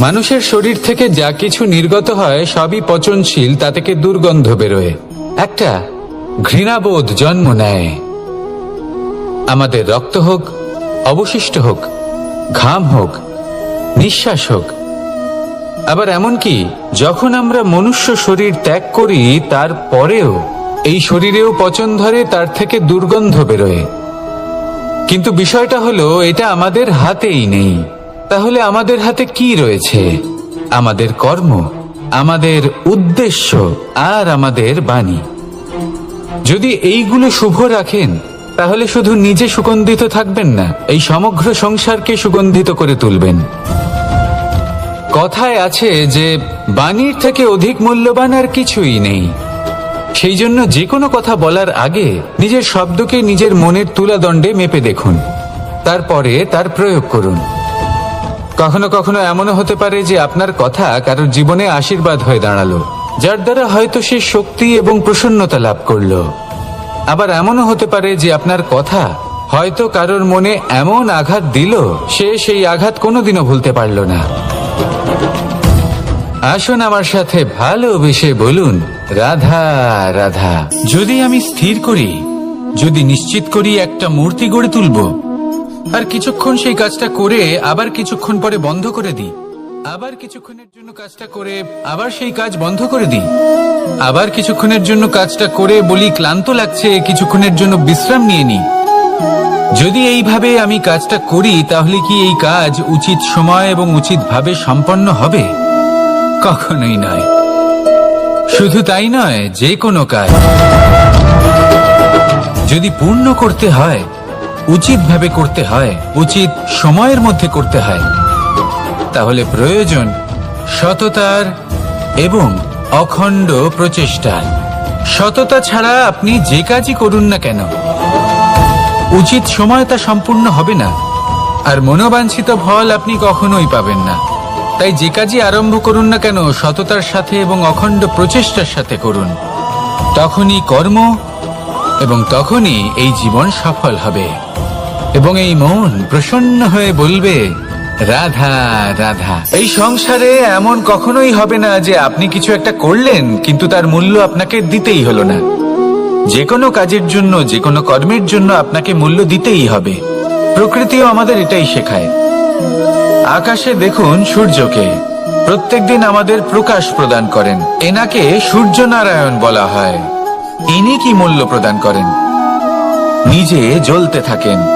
মানুষের শরীর থেকে যা কিছু নির্গত হয়, সবই পচনশীল, তা থেকে দুর্গন্ধ বেরোয়। একটা ঘৃণাবোধ জন্ম নেয়। আমাদের রক্ত হোক, অবশিষ্ট হোক, ঘাম হোক, নিঃশ্বাস হোক। আবার এমনকি যখন আমরা মনুষ্য শরীর ত্যাগ করি তারপরেও এই শরীরেও পচন ধরে, তার থেকে দুর্গন্ধ বেরোয়। কিন্তু বিষয়টা হলো, এটা আমাদের হাতেই নেই। তাহলে আমাদের হাতে কি রয়েছে? আমাদের কর্ম, আমাদের উদ্দেশ্য, আর আমাদের বাণী। যদি এইগুলো শুভ রাখেন, তাহলে শুধু নিজে সুগন্ধিত থাকবেন না, এই সমগ্র সংসারকে সুগন্ধিত করে তুলবেন। কথায় আছে যে, বাণীর থেকে অধিক মূল্যবান আর কিছুই নেই। সেই জন্য যে কোনো কথা বলার আগে নিজের শব্দকে নিজের মনের তুলাদণ্ডে মেপে দেখুন। তারপরে তার প্রয়োগ করুন। কখনো কখনো এমনও হতে পারে যে আপনার কথা কারোর জীবনে আশীর্বাদ হয়ে দাঁড়াল, যার দ্বারা হয়তো সে শক্তি এবং প্রসন্নতা লাভ করল। আবার এমনও হতে পারে যে আপনার কথা হয়তো কারোর মনে এমন আঘাত দিল, সে সেই আঘাত কোনোদিনও ভুলতে পারল না। আসুন আমার সাথে ভালোবেসে বলুন, রাধা রাধা। যদি আমি স্থির করি, যদি নিশ্চিত করি একটা মূর্তি গড়ে তুলব আর কিছুক্ষণ সেই কাজটা করে আবার কিছুক্ষণ পরে বন্ধ করে দিই। আবার কিছুক্ষণের জন্য কাজটা করে আবার সেই কাজ বন্ধ করে দিই। আবার কিছুক্ষণের জন্য কাজটা করে বলি, ক্লান্ত লাগছে, কিছুক্ষণের জন্য বিশ্রাম নিয়ে নিই। যদি এইভাবে আমি কাজটা করি, তাহলে কি এই কাজ উচিত সময় এবং উচিতভাবে সম্পন্ন হবে? কখনোই নয়। শুধু তাই নয়, যে কোনো কাজ যদি পূর্ণ করতে হয় উচিতভাবে করতে হয়, উচিত সময়ের মধ্যে করতে হয়। তাহলে প্রয়োজন সততার এবং অখণ্ড প্রচেষ্টার সততা ছাড়া আপনি যে কাজই করুন না কেন, উচিত সময় তা সম্পূর্ণ হবে না, আর মনোবাঞ্ছিত ফল আপনি কখনোই পাবেন না। তাই যে কাজই আরম্ভ করুন না কেন, সততার সাথে এবং অখণ্ড প্রচেষ্টার সাথে করুন। তখনই কর্ম এবং তখনই এই জীবন সফল হবে। এবং এই মন প্রসন্ন হয়ে বলবে, রাধা রাধা। এই সংসারে এমন কখনোই হবে না যে আপনি কিছু একটা করলেন, কিন্তু তার মূল্য আপনাকে দিতেই হলো না। যে কোনো কাজের জন্য, যে কোনো কর্মের জন্য আপনাকে মূল্য দিতেই হবে। প্রকৃতিও আমাদের এটাই শেখায়। আকাশে দেখুন সূর্যকে। প্রত্যেকদিন আমাদের প্রকাশ প্রদান করেন। এনাকে সূর্য নারায়ণ বলা হয়। ইনি কি মূল্য প্রদান করেন? নিজে জ্বলতে থাকেন।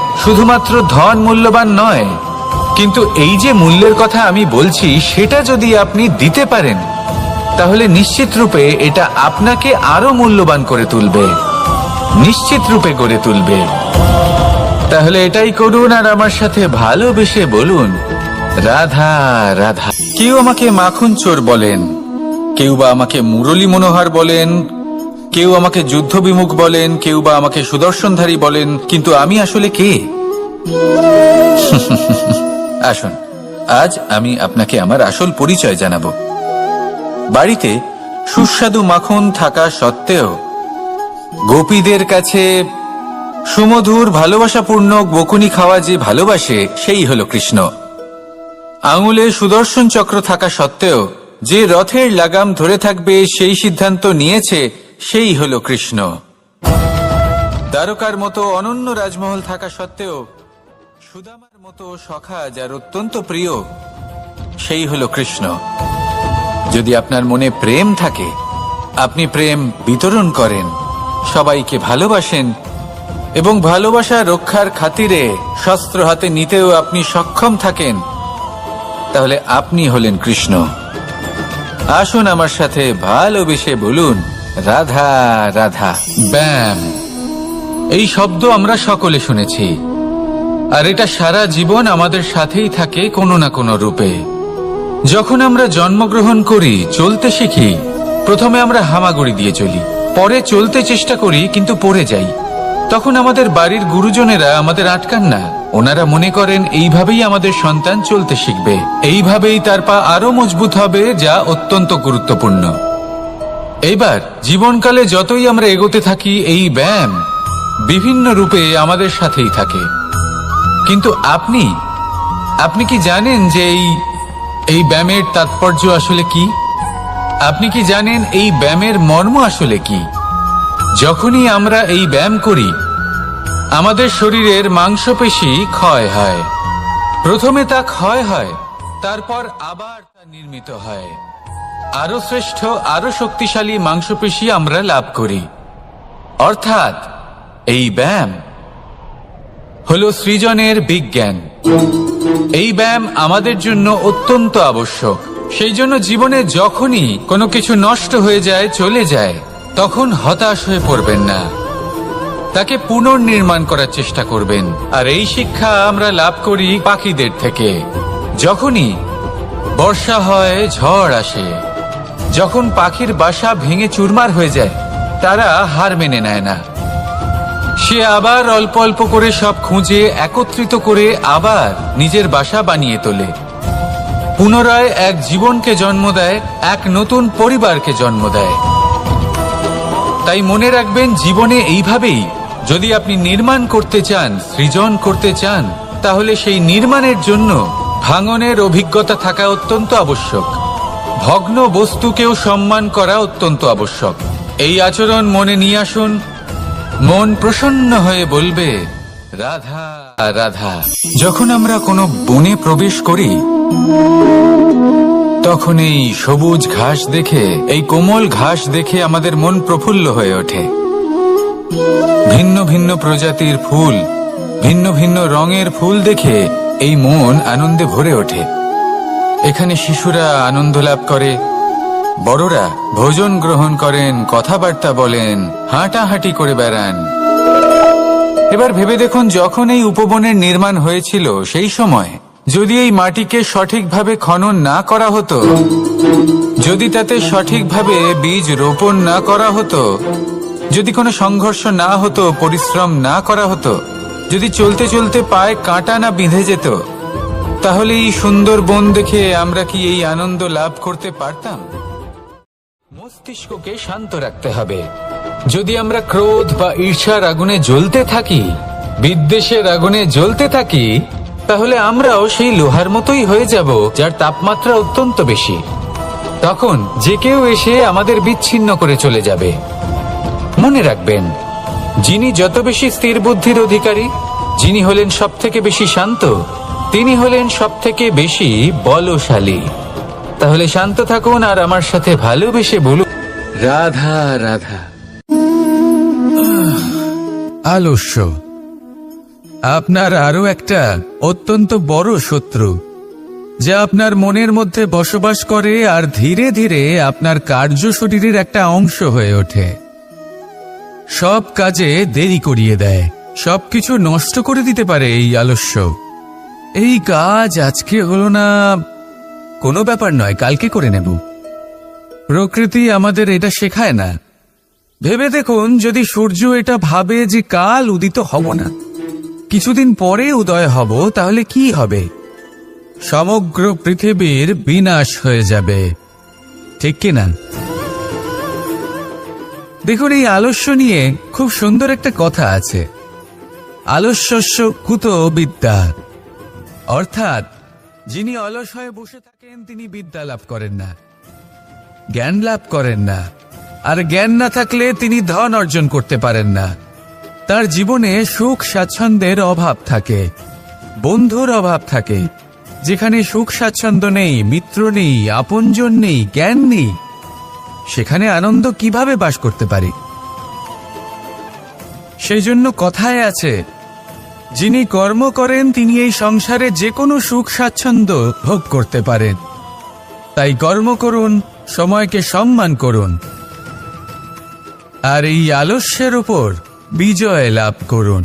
শুধুমাত্র ধন মূল্যবান নয়, কিন্তু এই যে মূল্যের কথা আমি বলছি, সেটা যদি আপনি দিতে পারেন, তাহলে নিশ্চিত রূপে এটা আপনাকে আরও মূল্যবান করে তুলবে, নিশ্চিত রূপে গড়ে তুলবে। তাহলে এটাই করুন আর আমার সাথে ভালোবেসে বলুন, রাধা রাধা। কেউ আমাকে মাখন চোর বলেন, কেউ বা আমাকে মুরলী মনোহর বলেন কেউ আমাকে যুদ্ধ বিমুখ বলেন, কেউ বা আমাকে সুদর্শনধারী বলেন, কিন্তু আমি আসলে কে? আসুন, আজ আমি আপনাকে আমার আসল পরিচয় জানাব। বাড়িতে সুস্বাদু মাখন থাকা সত্ত্বেও গোপীদের কাছে সুমধুর ভালোবাসাপূর্ণ বকুনি খাওয়া যে ভালোবাসে, সেই হলো কৃষ্ণ। আঙুলে সুদর্শন চক্র থাকা সত্ত্বেও যে রথের লাগাম ধরে থাকবে, সেই সিদ্ধান্ত নিয়েছে সেই হলো কৃষ্ণ। দ্বারকার মতো অনন্য রাজমহল থাকা সত্ত্বেও সুদামার মতো সখা যার অত্যন্ত প্রিয়, সেই হলো কৃষ্ণ। যদি আপনার মনে প্রেম থাকে, আপনি প্রেম বিতরণ করেন, সবাইকে ভালোবাসেন এবং ভালোবাসা রক্ষার খাতিরে শস্ত্র হাতে নিতেও আপনি সক্ষম থাকেন, তাহলে আপনি হলেন কৃষ্ণ। আসুন আমার সাথে ভালোবেসে বলুন রাধা রাধা। ব্যাম। এই শব্দ আমরা সকলে শুনেছি। আর এটা সারা জীবন আমাদের সাথেই থাকে কোনো না কোনো রূপে। যখন আমরা জন্মগ্রহণ করি, চলতে শিখি, প্রথমে আমরা হামাগুড়ি দিয়ে চলি। পরে চলতে চেষ্টা করি, কিন্তু পড়ে যাই। তখন আমাদের বাড়ির গুরুজনেরা আমাদের আটকান না। ওনারা মনে করেন, এইভাবেই আমাদের সন্তান চলতে শিখবে। এইভাবেই তার পা আরও মজবুত হবে, যা অত্যন্ত গুরুত্বপূর্ণ। এইবার জীবনকালে যতই আমরা এগোতে থাকি, এই ব্যায়াম বিভিন্ন রূপে আমাদের সাথেই থাকে। কিন্তু আপনি আপনি কি জানেন যে এই এই ব্যায়ামের তাৎপর্য আসলে কি? আপনি কি জানেন এই ব্যায়ামের মর্ম আসলে কি? যখনই আমরা এই ব্যায়াম করি, আমাদের শরীরের মাংসপেশি ক্ষয় হয়। প্রথমে তা ক্ষয় হয়, তারপর আবার তা নির্মিত হয়। আরও শ্রেষ্ঠ, আরও শক্তিশালী মাংসপেশি আমরা লাভ করি। অর্থাৎ, এই ব্যায়াম হল সৃজনের বিজ্ঞান। এই ব্যায়াম আমাদের জন্য অত্যন্ত আবশ্যক। সেই জন্য জীবনে যখনই কোনো কিছু নষ্ট হয়ে যায়, চলে যায়, তখন হতাশ হয়ে পড়বেন না। তাকে পুনর্নির্মাণ করার চেষ্টা করবেন। আর এই শিক্ষা আমরা লাভ করি পাখিদের থেকে। যখনই বর্ষা হয়, ঝড় আসে যখন পাখির বাসা ভেঙে চুরমার হয়ে যায়, তারা হার মেনে নেয় না। সে আবার অল্প অল্প করে সব খুঁজে, একত্রিত করে আবার নিজের বাসা বানিয়ে তোলে। পুনরায় এক জীবনকে জন্ম দেয়, এক নতুন পরিবারকে জন্ম দেয়। তাই মনে রাখবেন, জীবনে এইভাবেই যদি আপনি নির্মাণ করতে চান, সৃজন করতে চান, তাহলে সেই নির্মাণের জন্য ভাঙনের অভিজ্ঞতা থাকা অত্যন্ত আবশ্যক। ভগ্ন বস্তুকেও সম্মান করা অত্যন্ত আবশ্যক। এই আচরণ মনে নিয়ে আসুন। মন প্রসন্ন হয়ে বলবে, রাধা রাধা। যখন আমরা কোনো বনে প্রবেশ করি, তখন এই সবুজ ঘাস দেখে, এই কোমল ঘাস দেখে আমাদের মন প্রফুল্ল হয়ে ওঠে। ভিন্ন ভিন্ন প্রজাতির ফুল, ভিন্ন ভিন্ন রঙের ফুল দেখে এই মন আনন্দে ভরে ওঠে। এখানে শিশুরা আনন্দ লাভ করে। বড়রা ভোজন গ্রহণ করেন, কথাবার্তা বলেন, হাঁটাহাঁটি করে বেড়ান। এবার ভেবে দেখুন, যখন এই উপবনের নির্মাণ হয়েছিল, সেই সময় যদি এই মাটিকে সঠিকভাবে খনন না করা হতো, যদি তাতে সঠিকভাবে বীজ রোপণ না করা হতো, যদি কোনো সংঘর্ষ না হতো, পরিশ্রম না করা হতো, যদি চলতে চলতে পায়ে কাঁটা না বিঁধে যেত তাহলে এই সুন্দর বন দেখে আমরা কি এই আনন্দ লাভ করতে পারতাম? মস্তিষ্ককে শান্ত রাখতে হবে। যদি আমরা ক্রোধ বা ঈর্ষার আগুনে জ্বলতে থাকি, বিদ্বেষের আগুনে জ্বলতে থাকি, তাহলে আমরাও সেই লোহার মতোই হয়ে যাব, যার তাপমাত্রা অত্যন্ত বেশি। তখন যে কেউ এসে আমাদের বিচ্ছিন্ন করে চলে যাবে। মনে রাখবেন, যিনি যত বেশি স্থির বুদ্ধির অধিকারী, যিনি হলেন সব থেকে বেশি শান্ত তিনি হলেন সব থেকে বেশি বলশালী। তাহলে শান্ত থাকুন আর আমার সাথে ভালোবেসে বলুন। রাধা রাধা। আলস্য। আপনার আরও একটা অত্যন্ত বড় শত্রু যা আপনার মনের মধ্যে বসবাস করে আর ধীরে ধীরে আপনার কার্য শরীরের একটা অংশ হয়ে ওঠে। সব কাজে দেরি করিয়ে দেয় সবকিছু নষ্ট করে দিতে পারে এই আলস্য। এই কাজ আজকে হলো না, কোনো ব্যাপার নয়, কালকে করে নেব। প্রকৃতি আমাদের এটা শেখায় না। ভেবে দেখুন, যদি সূর্য এটা ভাবে যে কাল উদিত হব না, কিছুদিন পরে উদয় হব, তাহলে কি হবে? সমগ্র পৃথিবীর বিনাশ হয়ে যাবে। ঠিক কি না? দেখুন, এই আলস্য নিয়ে খুব সুন্দর একটা কথা আছে। আলস্যস্য কুত বিদ্যা। অর্থাৎ, যিনি অলস হয়ে বসে থাকেন, তিনি বিদ্যা লাভ করেন না, জ্ঞান লাভ করেন না, আর জ্ঞান না থাকলে তিনি ধন অর্জন করতে পারেন না। তার জীবনে সুখ স্বাচ্ছন্দ্যের অভাব থাকে, বন্ধুর অভাব থাকে, যেখানে সুখ স্বাচ্ছন্দ্য নেই, মিত্র নেই, আপনজন নেই, জ্ঞান নেই, সেখানে আনন্দ কীভাবে বাস করতে পারি? সেই জন্য কথায় আছে যিনি কর্ম করেন, তিনি এই সংসারে যে কোনো সুখ স্বাচ্ছন্দ্য ভোগ করতে পারেন। তাই কর্ম করুন, সময়কে সম্মান করুন। আর এই আলস্যের উপর বিজয় লাভ করুন।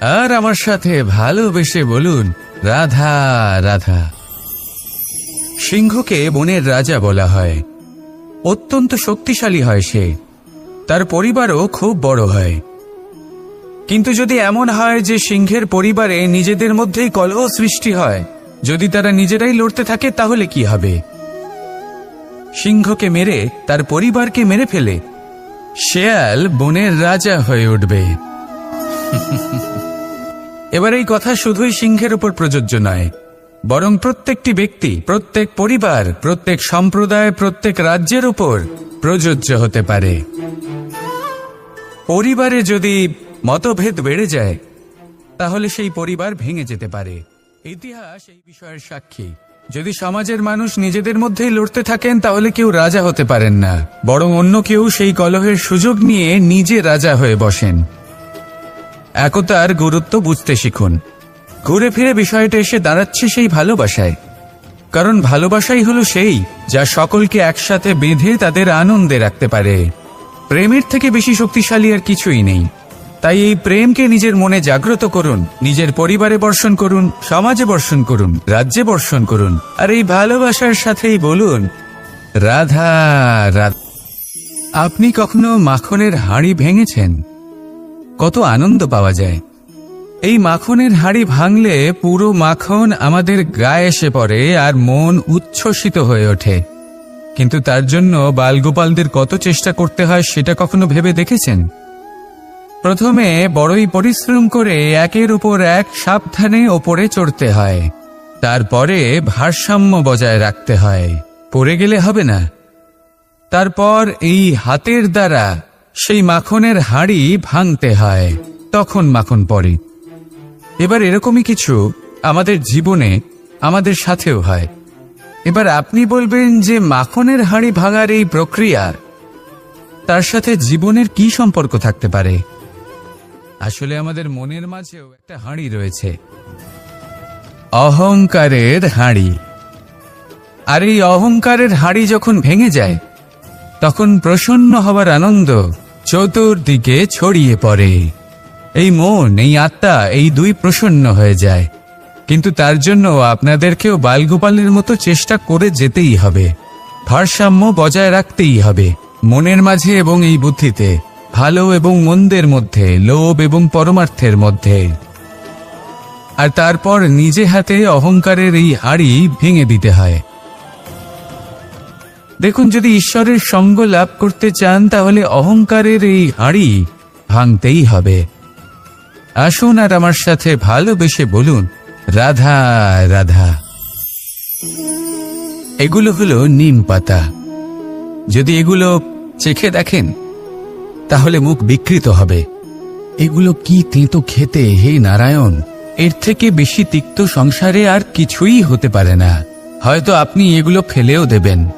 আর আমার সাথে ভালোবেসে বলুন, রাধা রাধা। সিংহকে বনের রাজা বলা হয়। অত্যন্ত শক্তিশালী হয় সে। তার পরিবারও খুব বড় হয়। কিন্তু যদি এমন হয় যে সিংহের পরিবারে নিজেদের মধ্যেই কলহ সৃষ্টি হয়, যদি তারা নিজেরাই লড়তে থাকে, তাহলে কি হবে? সিংহকে মেরে, তার পরিবারকে মেরে ফেলে, শেয়াল বনের রাজা হয়ে উঠবে। এবার এই কথা শুধুই সিংহের উপর প্রযোজ্য নয়, বরং প্রত্যেকটি ব্যক্তি, প্রত্যেক পরিবার, প্রত্যেক সম্প্রদায়, প্রত্যেক রাজ্যের উপর প্রযোজ্য হতে পারে। পরিবারে যদি মতভেদ বেড়ে যায়, তাহলে সেই পরিবার ভেঙে যেতে পারে। ইতিহাস এই বিষয়ের সাক্ষী। যদি সমাজের মানুষ নিজেদের মধ্যেই লড়তে থাকেন, তাহলে কেউ রাজা হতে পারেন না। বরং অন্য কেউ সেই কলহের সুযোগ নিয়ে নিজে রাজা হয়ে বসেন। একতার গুরুত্ব বুঝতে শিখুন। ঘুরে ফিরে বিষয়টা এসে দাঁড়াচ্ছে সেই ভালোবাসায়। কারণ ভালোবাসাই হলো সেই, যা সকলকে একসাথে বেঁধে তাদের আনন্দে রাখতে পারে। প্রেমের থেকে বেশি শক্তিশালী আর কিছুই নেই। তাই এই প্রেমকে নিজের মনে জাগ্রত করুন, নিজের পরিবারে বর্ষণ করুন, সমাজে বর্ষণ করুন, রাজ্যে বর্ষণ করুন, আর এই ভালোবাসার সাথেই বলুন, রাধা রাধা আপনি কখনো মাখনের হাঁড়ি ভেঙেছেন? কত আনন্দ পাওয়া যায়। এই মাখনের হাড়ি ভাঙলে পুরো মাখন আমাদের গায়ে এসে পড়ে আর মন উচ্ছ্বসিত হয়ে ওঠে। কিন্তু তার জন্য বালগোপালদের কত চেষ্টা করতে হয় সেটা কখনো ভেবে দেখেছেন? প্রথমে বড়ই পরিশ্রম করে একের উপর এক সাবধানে ওপরে চড়তে হয়। তারপরে ভারসাম্য বজায় রাখতে হয়। পড়ে গেলে হবে না। তারপর এই হাতের দ্বারা সেই মাখনের হাড়ি ভাঙতে হয়। তখন মাখন পড়ে। এবার এরকমই কিছু আমাদের জীবনে আমাদের সাথেও হয়। এবার আপনি বলবেন যে মাখনের হাড়ি ভাঙার এই প্রক্রিয়া, তার সাথে জীবনের কি সম্পর্ক থাকতে পারে? আসলে আমাদের মনের মাঝেও একটা হাঁড়ি রয়েছে। অহংকারের হাঁড়ি। আর এই অহংকারের হাঁড়ি যখন ভেঙে যায়, তখন প্রসন্ন হওয়ার আনন্দ চতুর্দিকে ছড়িয়ে পড়ে। এই মন, এই আত্মা, এই দুই প্রসন্ন হয়ে যায়। কিন্তু তার জন্য আপনাদেরকেও বালগোপালের মতো চেষ্টা করে যেতেই হবে। ভারসাম্য বজায় রাখতেই হবে, মনের মাঝে এবং এই বুদ্ধিতে। ভালো এবং মন্দের মধ্যে, লোভ এবং পরমার্থের মধ্যে। আর তারপর নিজে হাতে অহংকারের এই হাড়ি ভেঙে দিতে হয়। দেখুন, যদি ঈশ্বরের সঙ্গ লাভ করতে চান, তাহলে অহংকারের এই হাড়ি ভাঙতেই হবে। আসুন আর আমার সাথে ভালোবেসে বলুন, রাধা রাধা। এগুলো হলো নিম পাতা। যদি এগুলো চেখে দেখেন তাহলে মুখ বিকৃত হবে। এগুলো কি তেঁতো খেতে, হে নারায়ণ? এর থেকে বেশি তিক্ত সংসারে আর কিছুই হতে পারে না। হয়তো আপনি এগুলো ফেলেও দেবেন।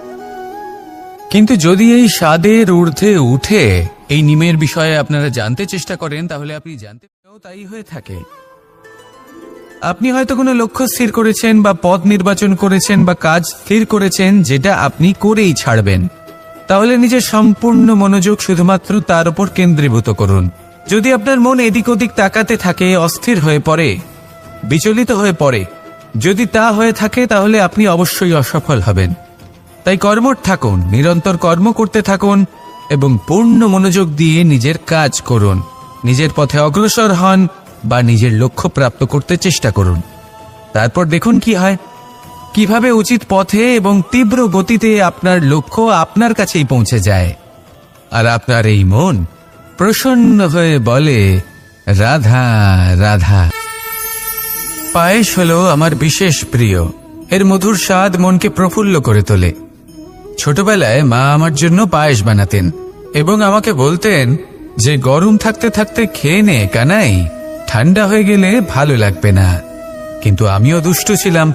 কিন্তু যদি এই স্বাদের ঊর্ধ্বে উঠে এই নিমের বিষয়ে আপনারা জানতে চেষ্টা করেন, তাহলে আপনি জানতে তাই হয়ে থাকে। আপনি হয়তো কোনো লক্ষ্য স্থির করেছেন বা পথ নির্বাচন করেছেন বা কাজ স্থির করেছেন, যেটা আপনি করেই ছাড়বেন। তাহলে নিজের সম্পূর্ণ মনোযোগ শুধুমাত্র তার উপর কেন্দ্রীভূত করুন। যদি আপনার মন এদিক ওদিক তাকাতে থাকে, অস্থির হয়ে পড়ে, বিচলিত হয়ে পড়ে, যদি তা হয়ে থাকে, তাহলে আপনি অবশ্যই অসফল হবেন। তাই কর্মঠ থাকুন, নিরন্তর কর্ম করতে থাকুন এবং পূর্ণ মনোযোগ দিয়ে নিজের কাজ করুন। নিজের পথে অগ্রসর হন বা নিজের লক্ষ্য প্রাপ্ত করতে চেষ্টা করুন। তারপর দেখুন কি হয়। কীভাবে উচিত পথে এবং তীব্র গতিতে আপনার লক্ষ্য আপনার কাছেই পৌঁছে যায়? আর আপনার এই মন প্রসন্ন হয়ে বলে, রাধা রাধা। পায়েস হলো আমার বিশেষ প্রিয়। এর মধুর স্বাদ মনকে প্রফুল্ল করে তোলে। ছোটবেলায় মা আমার জন্য পায়েস বানাতেন এবং আমাকে বলতেন যে, গরম থাকতে থাকতে খেয়ে নে, কানাই। ঠান্ডা হয়ে গেলে ভালো লাগবে না। কিন্তু আমিও দুষ্ট ছিলাম।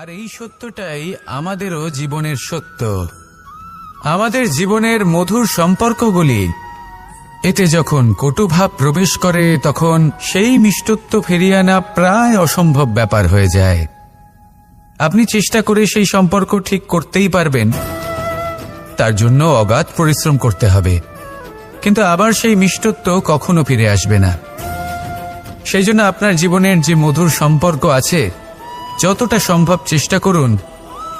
আর এই সত্যটাই আমাদেরও জীবনের সত্য। আমাদের জীবনের মধুর সম্পর্কগুলি, এতে যখন কটুভাব প্রবেশ করে, তখন সেই মিষ্টত্ব ফিরিয়ে আনা প্রায় অসম্ভব ব্যাপার হয়ে যায়। আপনি চেষ্টা করে সেই সম্পর্ক ঠিক করতেই পারবেন। তার জন্য অগাধ পরিশ্রম করতে হবে। কিন্তু আবার সেই মিষ্টত্ব কখনো ফিরে আসবে না। সেই জন্য আপনার জীবনের যে মধুর সম্পর্ক আছে যতটা সম্ভব চেষ্টা করুন,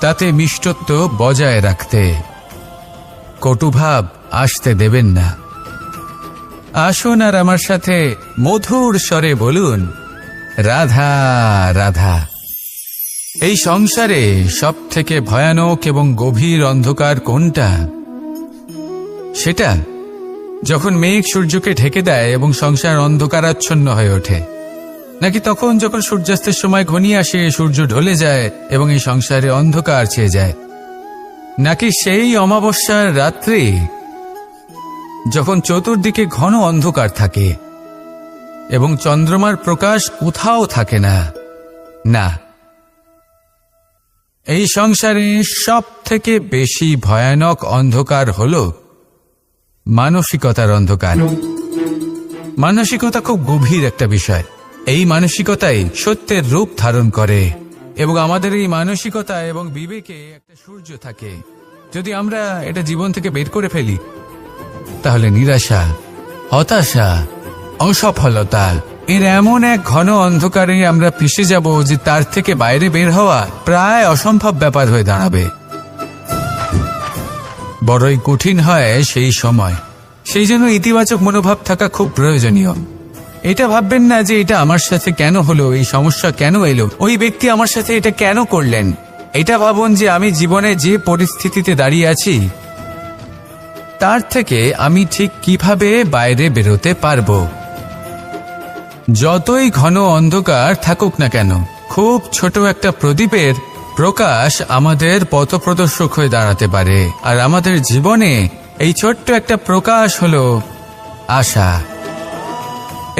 তাতে মিষ্টত্ব বজায় রাখতে। কটুভাব আসতে দেবেন না। আসুন আর আমার সাথে মধুর স্বরে বলুন, রাধা রাধা। এই সংসারে সব থেকে ভয়ানক এবং গভীর অন্ধকার কোনটা? সেটা, যখন মেঘ সূর্যকে ঢেকে দেয় এবং সংসার অন্ধকারাচ্ছন্ন হয়ে ওঠে। নাকি তখন যখন সূর্যাস্তের সময় ঘনিয়ে আসে, সূর্য ঢলে যায় এবং এই সংসারে অন্ধকার ছেয়ে যায়? নাকি সেই অমাবস্যার রাত্রে যখন চতুর্দিকে ঘন অন্ধকার থাকে এবং চন্দ্রমার প্রকাশ কোথাও থাকে না? না। এই সংসারে সব থেকে বেশি ভয়ানক অন্ধকার হল মানসিকতার অন্ধকার। মানসিকতা খুব গভীর একটা বিষয়। এই মানসিকতাই সত্যের রূপ ধারণ করে এবং আমাদের এই মানসিকতা এবং বিবেকে একটা সূর্য থাকে। যদি আমরা এটা জীবন থেকে বের করে ফেলি, তাহলে নিরাশা, হতাশা, অসফলতা, এর এমন এক ঘন অন্ধকারে আমরা পিষে যাব যে তার থেকে বাইরে বের হওয়া প্রায় অসম্ভব ব্যাপার হয়ে দাঁড়াবে। বড়ই কঠিন হয় সেই সময়। সেই জন্য ইতিবাচক মনোভাব থাকা খুব প্রয়োজনীয়। এটা ভাববেন না যে এটা আমার সাথে কেন হলো, এই সমস্যা কেন এলো? ওই ব্যক্তি আমার সাথে এটা কেন করলেন? এটা ভাবুন যে আমি জীবনে যে পরিস্থিতিতে দাঁড়িয়ে আছি, তার থেকে আমি ঠিক কীভাবে বাইরে বেরোতে পারব? যতই ঘন অন্ধকার থাকুক না কেন, খুব ছোট একটা প্রদীপের প্রকাশ আমাদের পথপ্রদর্শক হয়ে দাঁড়াতে পারে। আর আমাদের জীবনে এই ছোট্ট একটা প্রকাশ হলো আশা।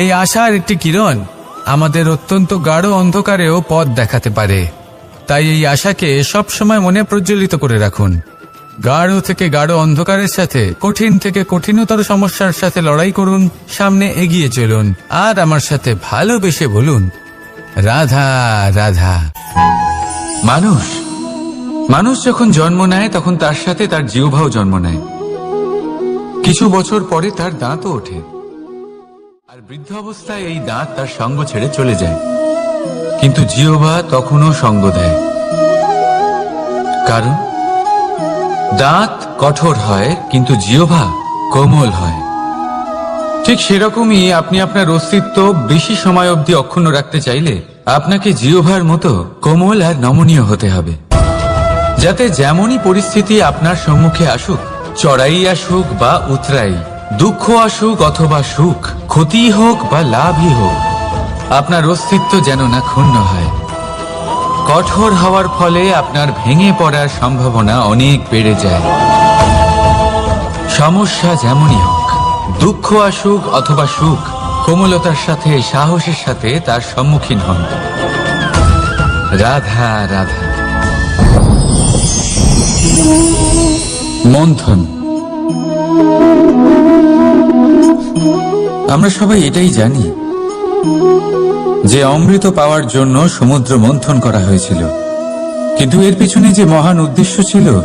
এই আশার একটি কিরণ আমাদের অত্যন্ত গাঢ় অন্ধকারেও পথ দেখাতে পারে। তাই এই আশাকে সবসময় মনে প্রজ্বলিত করে রাখুন। গাঢ় থেকে গাঢ় অন্ধকারের সাথে, কঠিন থেকে কঠিনতর সমস্যার সাথে লড়াই করুন, সামনে এগিয়ে চলুন, আর আমার সাথে ভালোবেসে বলুন, রাধা রাধা। মানুষ মানুষ যখন জন্ম নেয়, তখন তার সাথে তার জিহ্বাও জন্ম নেয়। কিছু বছর পরে তার দাঁতও ওঠে। আর বৃদ্ধ অবস্থায় এই দাঁত তার সঙ্গ ছেড়ে চলে যায়। কিন্তু জিহ্বা তখনও সঙ্গ দেয়। কারণ দাঁত কঠোর হয়, কিন্তু জিহ্বা কোমল হয়। ঠিক সেরকমই আপনি আপনার অস্তিত্ব বেশি সময় অবধি অক্ষুণ্ণ রাখতে চাইলে আপনাকে জিহ্বার মতো কোমল আর নমনীয় হতে হবে। যাতে যেমনই পরিস্থিতি আপনার সম্মুখে আসুক, চড়াই আসুক বা উতরাই দুঃখ আসুক অথবা সুখ ক্ষতি হোক বা লাভই হোক, আপনার অস্তিত্ব যেন না ক্ষুণ্ণ হয়। কঠোর হওয়ার ফলে আপনার ভেঙে পড়ার সম্ভাবনা অনেক বেড়ে যায়। সমস্যা যেমনই হোক, দুঃখ আসুক অথবা সুখ, কোমলতার সাথে, সাহসের সাথে তার সম্মুখীন হন। রাধা রাধা। মন্থন। আমরা সবাই এটাই জানি যে অমৃত পাওয়ার জন্য সমুদ্র মন্থন করা হয়েছিল। কিন্তু এর পিছনে যে মহান উদ্দেশ্য ছিল,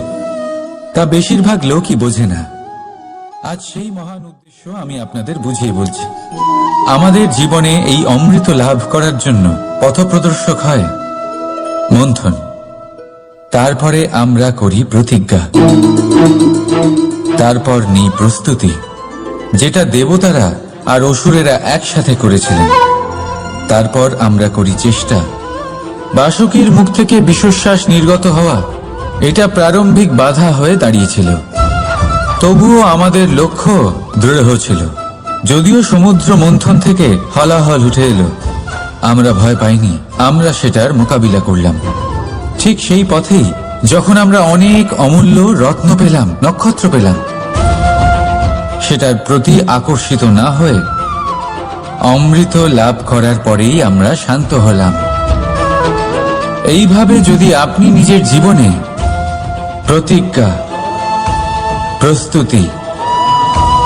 তা বেশিরভাগ লোকই বোঝে না। আজ সেই মহান উদ্দেশ্য আমি আপনাদের বুঝিয়ে বলছি। আমাদের জীবনে এই অমৃত লাভ করার জন্য পথপ্রদর্শক হয় মন্থন। তারপরে আমরা করি প্রতিজ্ঞা। তারপর নিই প্রস্তুতি, যেটা দেবতারা আর অসুরেরা একসাথে করেছিলেন। তারপর আমরা করি চেষ্টা। বাসুকির মুখ থেকে বিশ্বশ্বাস নির্গত হওয়া, এটা প্রারম্ভিক বাধা হয়ে দাঁড়িয়েছিল। তবুও আমাদের লক্ষ্য দৃঢ় ছিল। যদিও সমুদ্র মন্থন থেকে হলাহল উঠে এলো, আমরা ভয় পাইনি, আমরা সেটার মোকাবিলা করলাম। ঠিক সেই পথেই যখন আমরা অনেক অমূল্য রত্ন পেলাম, নক্ষত্র পেলাম, সেটার প্রতি আকর্ষিত না হয়ে অমৃত লাভ করার পরেই আমরা শান্ত হলাম। এইভাবে যদি আপনি নিজের জীবনে প্রতিজ্ঞা, প্রস্তুতি,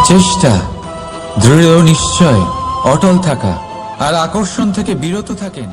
চেষ্টা, দৃঢ় নিশ্চয়, অটল থাকা আর আকর্ষণ থেকে বিরত থাকেন